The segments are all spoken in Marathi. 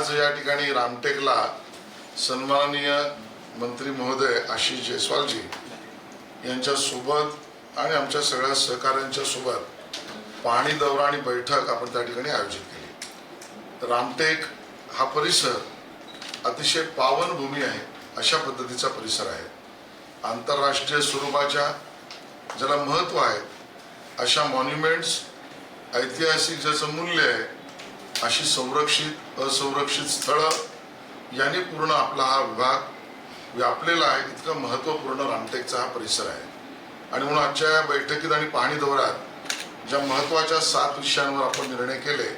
आज या ठिकाणी रामटेकला सन्माननीय मंत्री महोदय आशिष जयस्वालजी यांच्यासोबत आणि आमच्या सगळ्या सहकाऱ्यांच्या सोबत पाणी दौरा आणि बैठक आपण त्या ठिकाणी आयोजित केली. रामटेक हा परिसर अतिशय पावन भूमी आहे अशा पद्धतीचा परिसर आहे. आंतरराष्ट्रीय स्वरूपाच्या ज्याला महत्त्व आहे अशा मॉन्युमेंट्स ऐतिहासिक ज्याचं मूल्य आहे अशी संरक्षित असंरक्षित स्थळं यांनी पूर्ण आपला हा विभाग व्यापलेला आहे. इतका महत्त्वपूर्ण रामटेकचा हा परिसर आहे. आणि म्हणून आजच्या या बैठकीत आणि पाहणी दौऱ्यात ज्या महत्त्वाच्या सात विषयांवर आपण निर्णय केले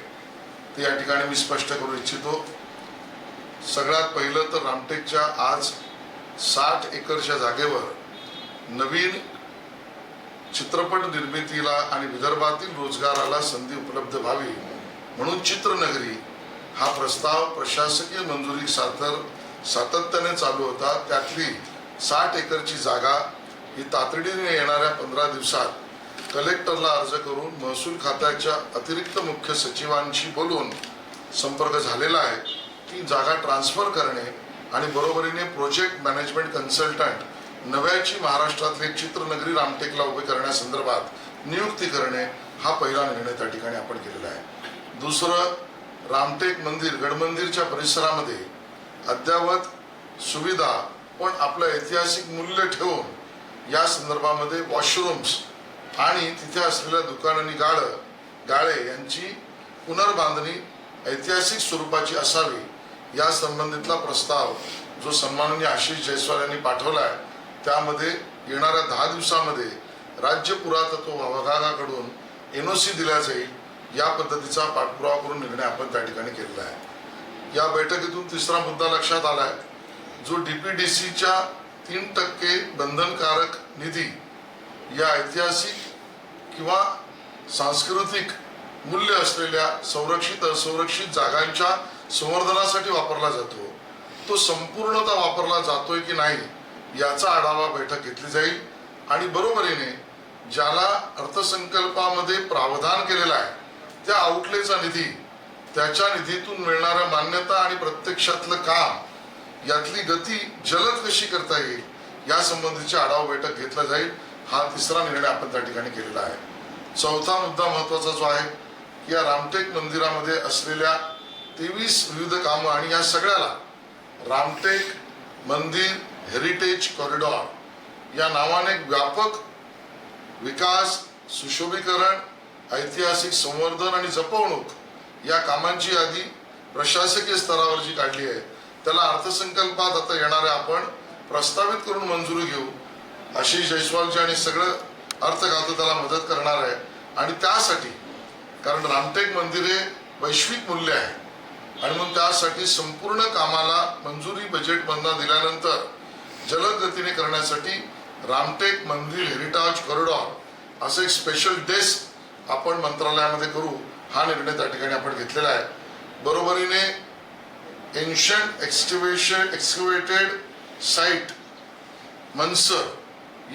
ते या ठिकाणी मी स्पष्ट करू इच्छितो. सगळ्यात पहिलं तर रामटेकच्या आज साठ एकरच्या जागेवर नवीन चित्रपट निर्मितीला आणि विदर्भातील रोजगाराला संधी उपलब्ध व्हावी. म्हणून चित्रनगरी हा प्रस्ताव प्रशासकीय मंजुरी सातर सातत्याने चालू होता. त्यातली साठ एकरची जागा ही तातडीने येणाऱ्या पंधरा दिवसात कलेक्टरला अर्ज करून महसूल खात्याच्या अतिरिक्त मुख्य सचिवांशी बोलून संपर्क झालेला आहे. ती जागा ट्रान्सफर करणे आणि बरोबरीने प्रोजेक्ट मॅनेजमेंट कन्सल्टंट नव्याची महाराष्ट्रातली चित्रनगरी रामटेकला उभे करण्यासंदर्भात नियुक्ती करणे हा पहिला निर्णय त्या ठिकाणी आपण केलेला आहे. दुसरं रामटेक मंदिर गडमंदिरच्या परिसरामध्ये अद्ययावत सुविधा पण आपलं ऐतिहासिक मूल्य ठेवून या संदर्भामध्ये वॉशरूम्स आणि तिथे असलेल्या दुकान आणि गाळं गाळे यांची पुनर्बांधणी ऐतिहासिक स्वरूपाची असावी या संबंधितला प्रस्ताव जो सन्माननीय आशिष जयस्वाल यांनी पाठवला आहे त्यामध्ये येणाऱ्या दहा दिवसामध्ये राज्य पुरातत्व विभागाकडून एन ओ सी दिल्या जाईल या पद्धतीचा पाठपुरावा करून निर्णय आपण त्या ठिकाणी केलेला आहे. या बैठकीतून तिसरा मुद्दा लक्षात आला आहे जो डी पी डी सीच्या तीन टक्के बंधनकारक निधी या ऐतिहासिक किंवा सांस्कृतिक मूल्य असलेल्या संरक्षित असंरक्षित जागांच्या संवर्धनासाठी वापरला जातो. तो संपूर्णतः वापरला जातोय की नाही याचा आढावा बैठक घेतली जाईल. आणि बरोबरीने ज्याला अर्थसंकल्पामध्ये प्रावधान केलेला आहे त्या आउटलेचा निधी त्याच्या निधीतून मिळणाऱ्या मान्यता आणि प्रत्यक्षातलं काम यातली गती जलद कशी करता येईल या संबंधीची आढावा बैठक घेतला जाईल. हा तिसरा निर्णय आपण त्या ठिकाणी केलेला आहे. चौथा मुद्दा महत्त्वाचा जो आहे की या रामटेक मंदिरामध्ये असलेल्या तेवीस विविध कामं आणि या सगळ्याला रामटेक मंदिर हेरिटेज कॉरिडॉर या नावाने एक व्यापक विकास सुशोभीकरण ऐतिहासिक संवर्धन आणि जपवणूक या कामांची यादी प्रशासकीय स्तरावर जी काढली आहे त्याला अर्थसंकल्पात आता येणाऱ्या आपण प्रस्तावित करून मंजुरी घेऊ आशिष जयस्वालजी आणि सगळं अर्थ खातं त्याला मदत करणार आहे. आणि त्यासाठी कारण रामटेक मंदिर हे वैश्विक मूल्य आहे. आणि मग त्यासाठी संपूर्ण कामाला मंजुरी बजेटमधनं दिल्यानंतर जलद गतीने करण्यासाठी रामटेक मंदिर हेरिटेज कॉरिडॉर असं एक स्पेशल डेस्क आपण मंत्रालयामध्ये करू हा निर्णय त्या ठिकाणी आपण घेतलेला आहे. बरोबरीने ancient excavation excavated site Mansar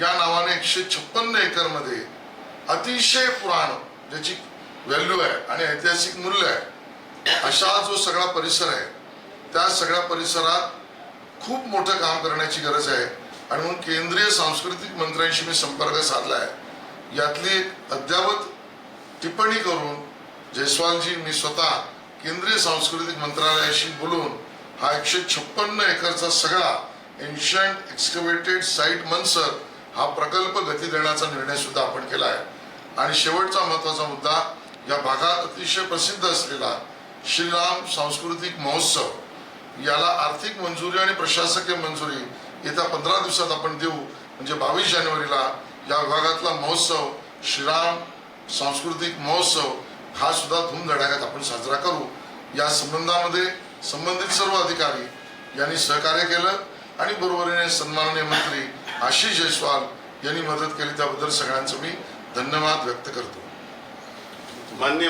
या नावाने एकशे छप्पन्न एकरमध्ये अतिशय पुराण ज्याची व्हॅल्यू आहे आणि ऐतिहासिक मूल्य आहे अशा जो सगळा परिसर आहे त्या सगळ्या परिसरात खूप मोठं काम करण्याची गरज आहे. आणि म्हणून केंद्रीय सांस्कृतिक मंत्र्यांशी मी संपर्क साधला आहे यातली अद्ययावत टिप्पणी करून जयस्वालजी मी स्वतः केंद्रीय सांस्कृतिक मंत्रालयाशी बोलून हा एकशे छप्पन्न एकरचा सगळा एन्शंट एक्सकवेटेड साईट मनसर हा प्रकल्प गती देण्याचा निर्णय सुद्धा आपण केला आहे. आणि शेवटचा महत्त्वाचा मुद्दा या भागात अतिशय प्रसिद्ध असलेला श्रीराम सांस्कृतिक महोत्सव याला आर्थिक मंजुरी आणि प्रशासकीय मंजुरी येत्या पंधरा दिवसात आपण देऊ म्हणजे बावीस जानेवारीला या विभागातला महोत्सव श्रीराम सांस्कृतिक महोत्सव हा सुद्धा धूमधडाक्यात आपण साजरा करू. या संबंधामध्ये संबंधित सर्व अधिकारी यांनी सहकार्य केलं आणि बरोबरीने सन्माननीय मंत्री आशिष जयस्वाल यांनी मदत केली. त्याबद्दल सगळ्यांचं मी धन्यवाद व्यक्त करतो. मान्य